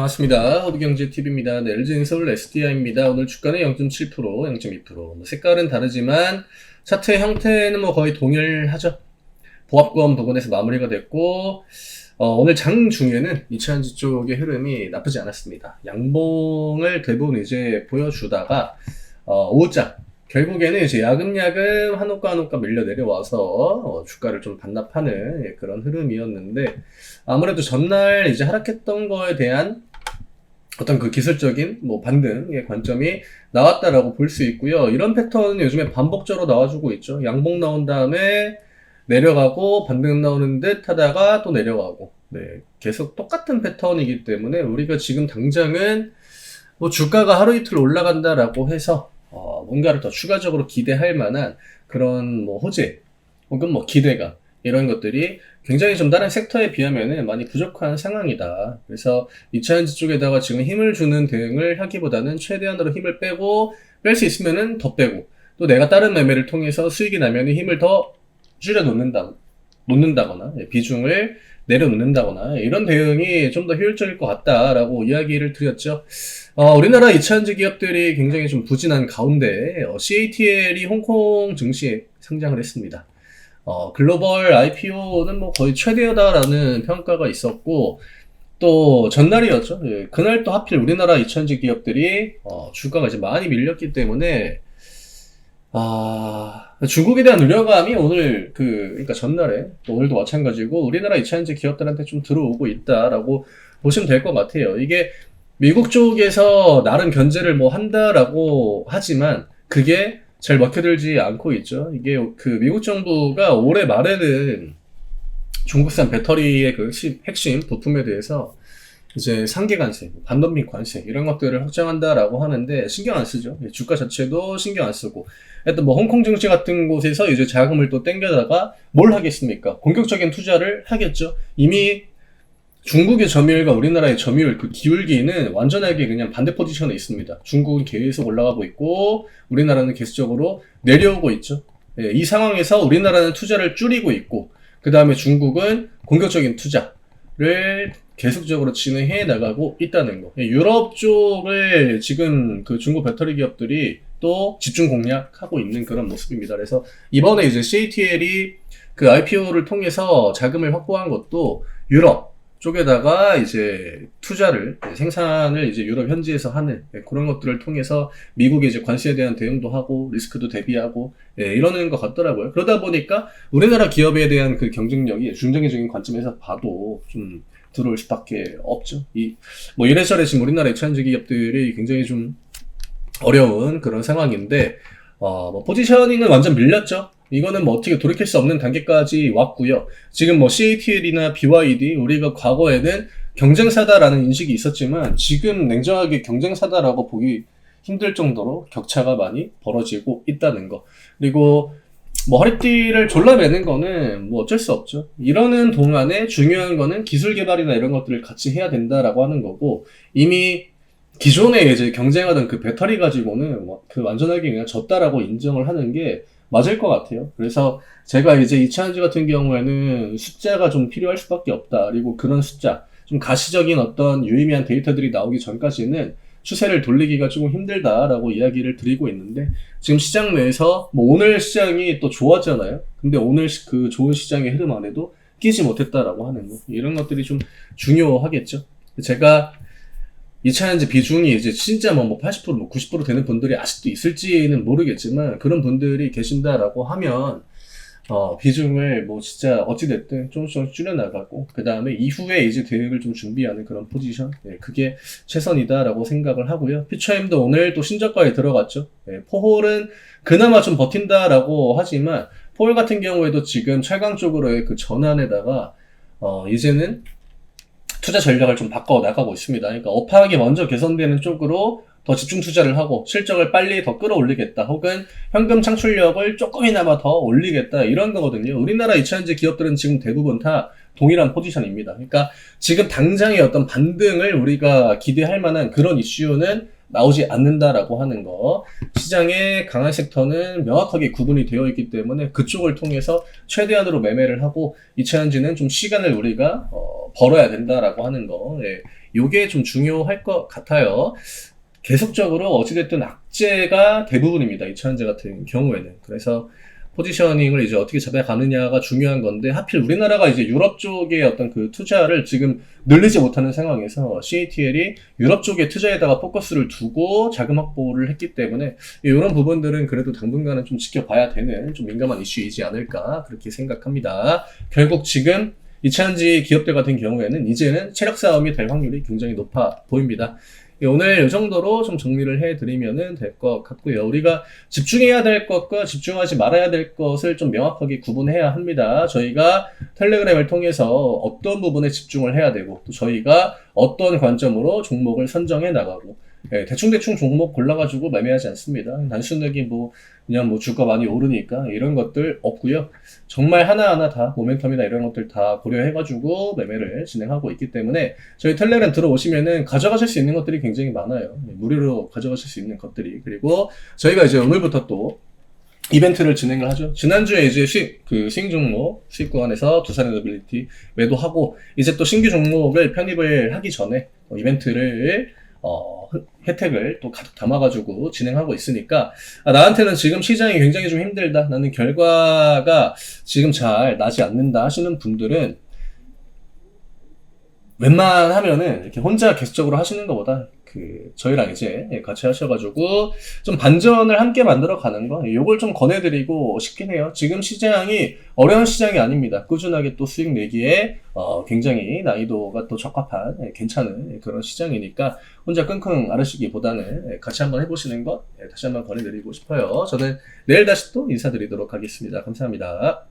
반갑습니다. 허브경제TV입니다. 네, LG는 서울 SDI입니다. 오늘 주가는 0.7%, 0.2%. 뭐 색깔은 다르지만 차트의 형태는 뭐 거의 동일하죠. 보합권 부분에서 마무리가 됐고 어, 오늘 장 중에는 이차전지 쪽의 흐름이 나쁘지 않았습니다. 양봉을 대부분 이제 보여주다가 어, 오후장 결국에는 이제 야금야금 한옥가 한옥가 밀려 내려와서 어, 주가를 좀 반납하는 예, 그런 흐름이었는데 아무래도 전날 이제 하락했던 거에 대한 어떤 그 기술적인 뭐 반등의 관점이 나왔다라고 볼 수 있고요. 이런 패턴은 요즘에 반복적으로 나와주고 있죠. 양봉 나온 다음에 내려가고 반등 나오는 듯 하다가 또 내려가고 네, 계속 똑같은 패턴이기 때문에 우리가 지금 당장은 뭐 주가가 하루 이틀 올라간다라고 해서 어, 뭔가를 더 추가적으로 기대할 만한 그런 뭐 호재 혹은 뭐 기대감 이런 것들이 굉장히 좀 다른 섹터에 비하면은 많이 부족한 상황이다. 그래서 이차전지 쪽에다가 지금 힘을 주는 대응을 하기보다는 최대한으로 힘을 빼고 뺄 수 있으면은 더 빼고 또 내가 다른 매매를 통해서 수익이 나면은 힘을 더 줄여 놓는다, 놓는다거나 예, 비중을 내려놓는다거나 이런 대응이 좀 더 효율적일 것 같다라고 이야기를 드렸죠. 어, 우리나라 2차전지 기업들이 굉장히 좀 부진한 가운데 어, CATL이 홍콩 증시에 상장을 했습니다. 어, 글로벌 IPO는 뭐 거의 최대다라는 평가가 있었고 또 전날이었죠. 예, 그날 또 하필 우리나라 2차전지 기업들이 어, 주가가 이제 많이 밀렸기 때문에 아 중국에 대한 우려감이 오늘 그 그러니까 전날에 또 오늘도 마찬가지고 우리나라 2차전지 기업들한테 좀 들어오고 있다라고 보시면 될 것 같아요. 이게 미국 쪽에서 나름 견제를 뭐 한다라고 하지만 그게 잘 먹혀들지 않고 있죠. 이게 그 미국 정부가 올해 말에는 중국산 배터리의 그 핵심 부품에 대해서 이제 상계 관세, 반덤핑 관세 이런 것들을 확정한다라고 하는데 신경 안 쓰죠. 주가 자체도 신경 안 쓰고. 하여튼 뭐 홍콩 증시 같은 곳에서 이제 자금을 또 땡겨다가 뭘 하겠습니까? 공격적인 투자를 하겠죠. 이미 중국의 점유율과 우리나라의 점유율 그 기울기는 완전하게 그냥 반대 포지션에 있습니다. 중국은 계속 올라가고 있고 우리나라는 계속적으로 내려오고 있죠. 예, 이 상황에서 우리나라는 투자를 줄이고 있고 그 다음에 중국은 공격적인 투자를 계속적으로 진행해 나가고 있다는 거. 예, 유럽 쪽을 지금 그 중국 배터리 기업들이 또 집중 공략하고 있는 그런 모습입니다. 그래서 이번에 이제 CATL이 그 IPO를 통해서 자금을 확보한 것도 유럽 쪽에다가 이제 투자를 생산을 이제 유럽 현지에서 하는 예, 그런 것들을 통해서 미국의 이제 관세에 대한 대응도 하고 리스크도 대비하고 예, 이러는 것 같더라고요. 그러다 보니까 우리나라 기업에 대한 그 경쟁력이 중장기적인 관점에서 봐도 좀 들어올 수밖에 없죠. 이 뭐 이래저래 지금 우리나라 이차전지 기업들이 굉장히 좀 어려운 그런 상황인데 어, 뭐 포지셔닝은 완전 밀렸죠. 이거는 뭐 어떻게 돌이킬 수 없는 단계까지 왔고요. 지금 뭐 CATL이나 BYD 우리가 과거에는 경쟁사다라는 인식이 있었지만 지금 냉정하게 경쟁사다라고 보기 힘들 정도로 격차가 많이 벌어지고 있다는 거. 그리고 뭐 허리띠를 졸라매는 거는 뭐 어쩔 수 없죠. 이러는 동안에 중요한 거는 기술 개발이나 이런 것들을 같이 해야 된다라고 하는 거고 이미 기존에 이제 경쟁하던 그 배터리 가지고는 뭐그 완전하게 그냥 졌다라고 인정을 하는 게 맞을 것 같아요. 그래서 제가 이제 이차전지 같은 경우에는 숫자가 좀 필요할 수밖에 없다. 그리고 그런 숫자, 좀 가시적인 어떤 유의미한 데이터들이 나오기 전까지는 추세를 돌리기가 조금 힘들다라고 이야기를 드리고 있는데 지금 시장 내에서 뭐 오늘 시장이 또 좋았잖아요. 근데 오늘 그 좋은 시장의 흐름 안에도 끼지 못했다라고 하는 거 이런 것들이 좀 중요하겠죠. 제가 2차전지 비중이 이제 진짜 뭐 80%, 뭐 90%뭐 되는 분들이 아직도 있을지는 모르겠지만 그런 분들이 계신다라고 하면 어, 비중을 뭐 진짜 어찌됐든 조금씩 줄여나가고 그 다음에 이후에 이제 대응을 좀 준비하는 그런 포지션 예, 그게 최선이다라고 생각을 하고요. 피처임도 오늘 또 신저가에 들어갔죠. 예, 포홀은 그나마 좀 버틴다라고 하지만 포홀 같은 경우에도 지금 철강 쪽으로의 그 전환에다가 어, 이제는 투자 전략을 좀 바꿔 나가고 있습니다. 그러니까 업황이 먼저 개선되는 쪽으로 더 집중 투자를 하고 실적을 빨리 더 끌어올리겠다 혹은 현금 창출력을 조금이나마 더 올리겠다 이런 거거든요. 우리나라 이차전지 기업들은 지금 대부분 다 동일한 포지션입니다. 그러니까 지금 당장의 어떤 반등을 우리가 기대할 만한 그런 이슈는 나오지 않는다라고 하는 거. 시장의 강한 섹터는 명확하게 구분이 되어 있기 때문에 그쪽을 통해서 최대한으로 매매를 하고 이차전지는 좀 시간을 우리가 어, 벌어야 된다라고 하는 거. 예. 요게 좀 중요할 것 같아요. 계속적으로 어찌됐든 악재가 대부분입니다. 이차전지 같은 경우에는. 그래서 포지셔닝을 이제 어떻게 잡아가느냐가 중요한 건데 하필 우리나라가 이제 유럽 쪽의 어떤 그 투자를 지금 늘리지 못하는 상황에서 CATL이 유럽 쪽의 투자에다가 포커스를 두고 자금 확보를 했기 때문에 이런 부분들은 그래도 당분간은 좀 지켜봐야 되는 좀 민감한 이슈이지 않을까 그렇게 생각합니다. 결국 지금 이차전지 기업들 같은 경우에는 이제는 체력 싸움이 될 확률이 굉장히 높아 보입니다. 예, 오늘 이 정도로 좀 정리를 해드리면 될 것 같고요. 우리가 집중해야 될 것과 집중하지 말아야 될 것을 좀 명확하게 구분해야 합니다. 저희가 텔레그램을 통해서 어떤 부분에 집중을 해야 되고 또 저희가 어떤 관점으로 종목을 선정해 나가고 예, 대충대충 종목 골라가지고 매매하지 않습니다. 단순하게 뭐 그냥 뭐 주가 많이 오르니까 이런 것들 없고요. 정말 하나하나 다 모멘텀이나 이런 것들 다 고려해가지고 매매를 진행하고 있기 때문에 저희 텔레그램 들어오시면은 가져가실 수 있는 것들이 굉장히 많아요. 네, 무료로 가져가실 수 있는 것들이 그리고 저희가 이제 오늘부터 또 이벤트를 진행을 하죠. 지난주에 이제 수익, 그 수익 종목, 수익 구간에서 두산 에너빌리티 매도하고, 이제 또 신규 종목을 편입을 하기 전에 어, 이벤트를, 어, 혜- 혜택을 또 가득 담아가지고 진행하고 있으니까, 아, 나한테는 지금 시장이 굉장히 좀 힘들다. 나는 결과가 지금 잘 나지 않는다 하시는 분들은, 웬만하면은 이렇게 혼자 계속적으로 하시는 것보다 그 저희랑 이제 같이 하셔가지고 좀 반전을 함께 만들어 가는 거 요걸 좀 권해드리고 싶긴 해요. 지금 시장이 어려운 시장이 아닙니다. 꾸준하게 또 수익 내기에 어, 굉장히 난이도가 또 적합한 예, 괜찮은 그런 시장이니까 혼자 끙끙 앓으시기보다는 예, 같이 한번 해보시는 것 예, 다시 한번 권해드리고 싶어요. 저는 내일 다시 또 인사드리도록 하겠습니다. 감사합니다.